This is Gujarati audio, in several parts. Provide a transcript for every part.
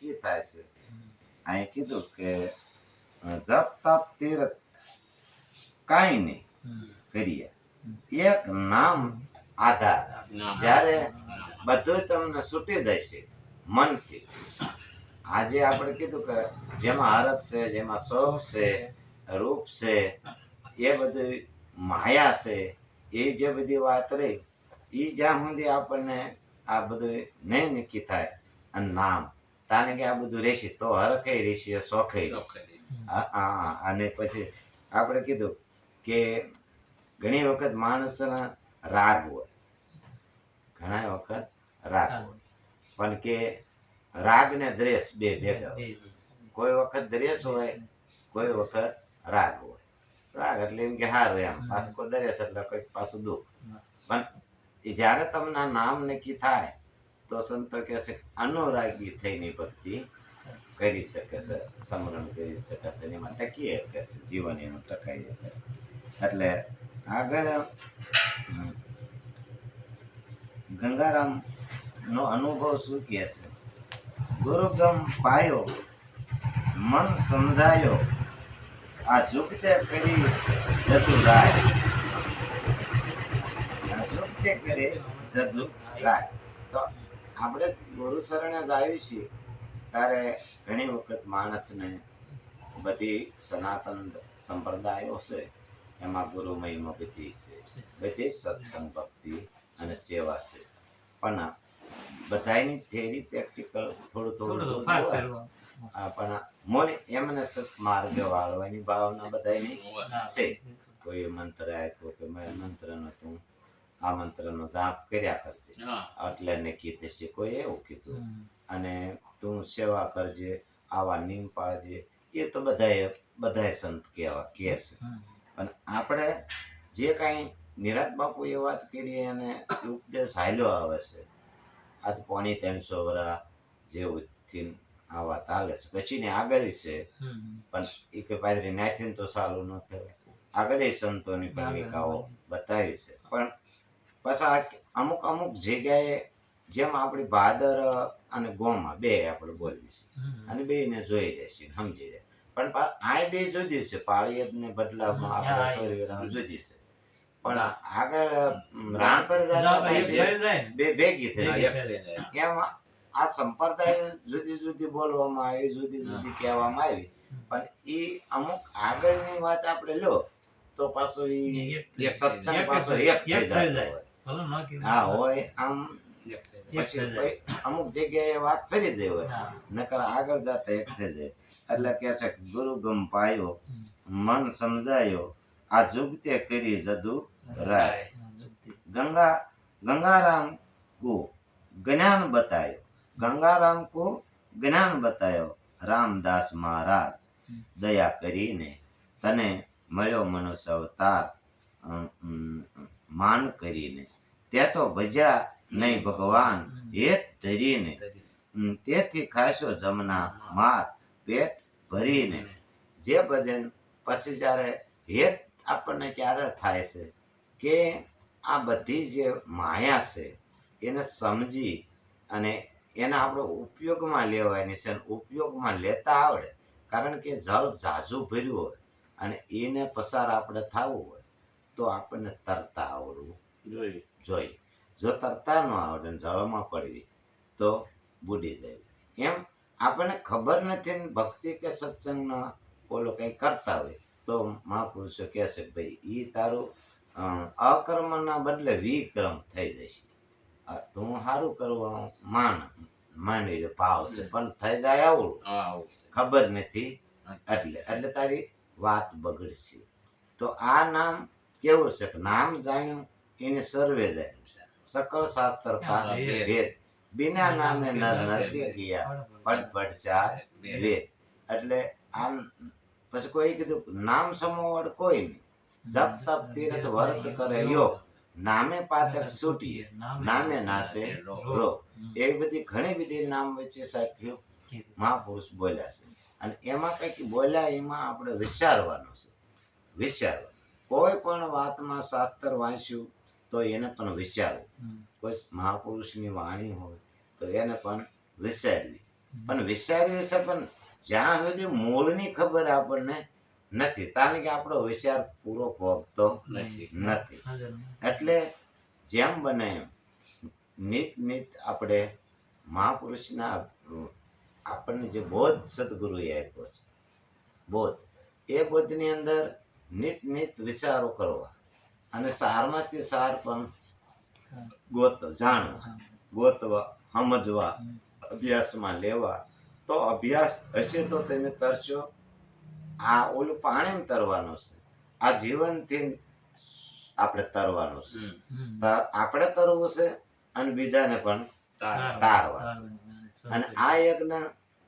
નક્કી થાય છે અહીં કીધું કે જપ તપ તીર્થ કાંઈ નહીં કરીએ એક નામ આધાર જ્યારે બધું તમને છૂટી જશે મનથી આજે આપણે કીધું કે જેમાં હરખ છે, જેમાં શોખ છે, રૂપ છે, એ બધું માયા છે, એ જે બધી વાત રહી એ જ્યાં સુધી આપણને આ બધું નહીં નક્કી થાય અને નામ તાને કે આ બધું રહેશે તો હરખે રહેશે શોખે રહેશે. આ- આ- અને પછી આપણે કીધું કે ઘણી વખત માણસના રાગ હોય. ઘણા વખત રાગ હોય. પણ કે રાગ ને દ્રેસ બે ભેગા કોઈ વખત દ્રેસ હોય કોઈ વખત રાગ હોય. રાગ એટલે એમ કે સારું એમ. પાછું કોઈ દ્વેષ એટલે કોઈ પાછું દુઃખ. પણ એ જ્યારે તમને નામ નક્કી થાય તો સંતો કહે છે કે અનુરાગી થઈને ભક્તિ કરી શકે છે, સમરણ કરી શકે છે. એમાં ટકી શકે છે, જીવન એનું ટકાઈ જશે. એટલે આગળ ગંગારામ નો અનુભવ શું કહે છે? ગુરુગમ પાયો, મન સમજાયો આ જુગતે કરી જતું રાય. આ જુગતે કરી જતું રાય. તો આપણે ગુરુ શરણે જ આવી છીએ. ત્યારે ઘણી વખત માણસને બધી સનાતન સંપ્રદાયો છે એમાં ગુરુ મહિમા બધી છે. બધી સત્સંગ ભક્તિ અને સેવા છે. પણ બધાની થેરી પ્રેક્ટિકલ થોડું થોડું આ પણ મોને એમને સત્માર્ગ વાળવાની ભાવના બધાની છે. કોઈ મંત્ર આપ્યો કે મેં મંત્ર તું આ મંત્રનો જાપ કર્યા કરજે. એટલે એને કીધે છે કોઈ એવું કીધું. અને તું સેવા કરજે આવા નિયમ પાળજે. એ તો બધાએ બધાએ સંત કહેવા કહે છે. પણ આપણે જે કાંઈ નિરાત બાપુ એ વાત કરી અને ઉપદેશ હાલ્યો આવે છે આ તો પોણી ત્રણસો વરા જે ઉઠીન આ વાત હાલે છે. પછી ને આગળ છે પણ એ કે પાદરી નાથીને તો સારું ન થવાય. આગળ સંતોની ભૂમિકાઓ બતાવી છે. પણ પાછા અમુક અમુક જગ્યાએ જેમ આપણી ભાદર અને ગોમાં બે આપણે બોલવી છે. અને બેયને જોઈ રહેશે સમજી રહે પણ આ બે જુદી છે પાળિયત ને બદલામાં આપણે સોરીવાળામાં જુદી છે. પણ આગળ રાણ પર બે ભેગી થઈ એમ આ સંપ્રદાય જુદી જુદી બોલવામાં આવી જુદી જુદી કહેવામાં આવી. પણ એ અમુક આગળની વાત આપણે લો તો પાછું એ સત્સંગ પાછો એક થઈ જતો હોય. હા હોય આમ પછી અમુક જગ્યાએ વાત કરી દે હોય. નકર આગળ જતા એક થઈ જાય. એટલે કે છે ગુરુ ગમ પાયો મન સમજાયો આ જુગતે કરી જદુ રાય. ગંગા ગંગારામ કો જ્ઞાન બતાયો. ગંગારામ કો જ્ઞાન બતાયો રામદાસ મહારાજ દયા કરીને તને મળ્યો મનુષ્ય અવતાર માન કરીને. તે તો ભજ્યા નહીં ભગવાન. હેત ધરીને. તેથી ખાશો જમના માર પેટ ભરીને. જે ભજન પછી જ્યારે હેત આપણને ક્યારે થાય છે કે આ બધી જે માયા છે એને સમજી અને એને આપણે ઉપયોગમાં લેવાની છે ઉપયોગમાં લેતા આવડે. કારણ કે જળ ઝાઝુ ભર્યું હોય અને એને પસાર આપણે થવું હોય તો આપણને તરતા આવડવું. જોઈએ. જો તરતા ન આવડે જળમાં પડવી. તો બુડી જાય એમ આપણને ખબર નથી ને ભક્તિ કે સત્સંગનો ઓલો કંઈ કરતા હોય. તો મહાપુરુષો કહેશે ભાઈ એ તારું અકર્મના બદલે વિક્રમ થઈ જશે. તું સારું કરવા માન માની ભાવ છે. પણ થઈ જાય આવડું ખબર નથી. એટલે એટલે તારી વાત બગડશે. તો આ નામ કેવું છે? કે નામ જાણ્યું એને સર્વે જાણ્યું છે. સકળ શાસ્ત્ર કા હા, વેદ. વેદ. બિના નામે નર નરકે ગયા. પટ પટ ચાર વેદ. એટલે આ પછી કોઈ કીધું નામ સમોવડ કોઈ નહીં. જપ તપ તીર્થ વર્ત કરે યોગ. નામે પાતક છૂટીએ. નામે નાશે રો એવી બધી ઘણી બધી નામ વચ્ચે સાખ્યું મહાપુરુષ બોલ્યા છે. અને એમાં કંઈક બોલ્યા એમાં આપણે વિચારવાનું છે. વિચારવાનું. કોઈ પણ વાતમાં શાસ્ત્ર વાંચ્યું તો એને પણ વિચારવું કોઈ મહાપુરુષની વાણી હોય તો એને પણ વિચારવી પણ વિચાર્યું છે પણ જ્યાં સુધી મૂળની ખબર આપણને નથી કારણ કે આપણો વિચાર પૂરો પહોંચતો નથી. નથી. એટલે જેમ બને એમ નિત નીત આપણે મહાપુરુષના આપણને જે બોધ સદગુરુએ આપ્યો છે બોધ એ બોધની અંદર નિત નિત વિચારો કરવા. અને સારમાંથી સાર પણ ગોત જાણવા ગોતવા સમજવા અભ્યાસમાં લેવા. તો અભ્યાસ હશે તો તમે તરશો. આ ઓલું પાણીમાં તરવાનું છે. આ જીવનથી આપણે તરવાનું છે. ત- આપણે તરવું છે અને બીજાને પણ તારવા. છે. અને આ યજ્ઞ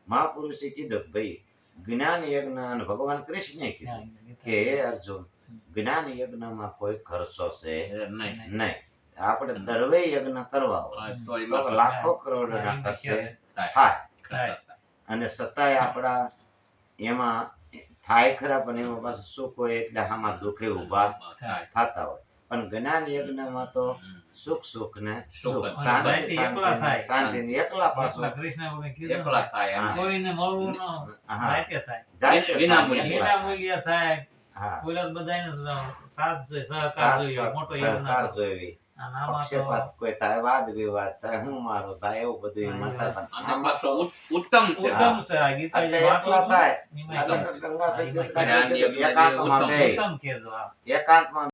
મહાપુરુષે કીધું ભાઈ જ્ઞાન યજ્ઞ અને ભગવાન કૃષ્ણે કીધું કે હે અર્જુન જ્ઞાન યજ્ઞમાં કોઈ ખર્ચો છે નહીં. નહીં. આપણે દરવે યજ્ઞ કરવા હોય. હા, તો તો એમાં લાખો ખર્ચે થાય. થાય. થાય. અને છતાંય આપણા એમાં થાય ખરા પણ એમાં પાછું સુખ હોય એટલે આમાં દુઃખે ઊભા થતા હોય. પણ જ્ઞાન યજ્ઞમાં તો સુખ સુખ ને શાંતિ શાંતિ. એકલા ને પાછું. એકલા ને, થાય કોઈને મળવું ન હા. થાય. વિના મૂલ્ય થાય. હા. કોઈ બધાને સાથ જોઈએ સહકાર જોઈએ મોટો સહકાર જોઈએ. પક્ષપાત કોઈ થાય વાદ વિવાદ થાય હું મારો થાય એવું બધું એમાં ઉત્તમ ઉત્તમ છે ગીતાજી એટલે? થાય. એકાંતમાં એકાંતમાં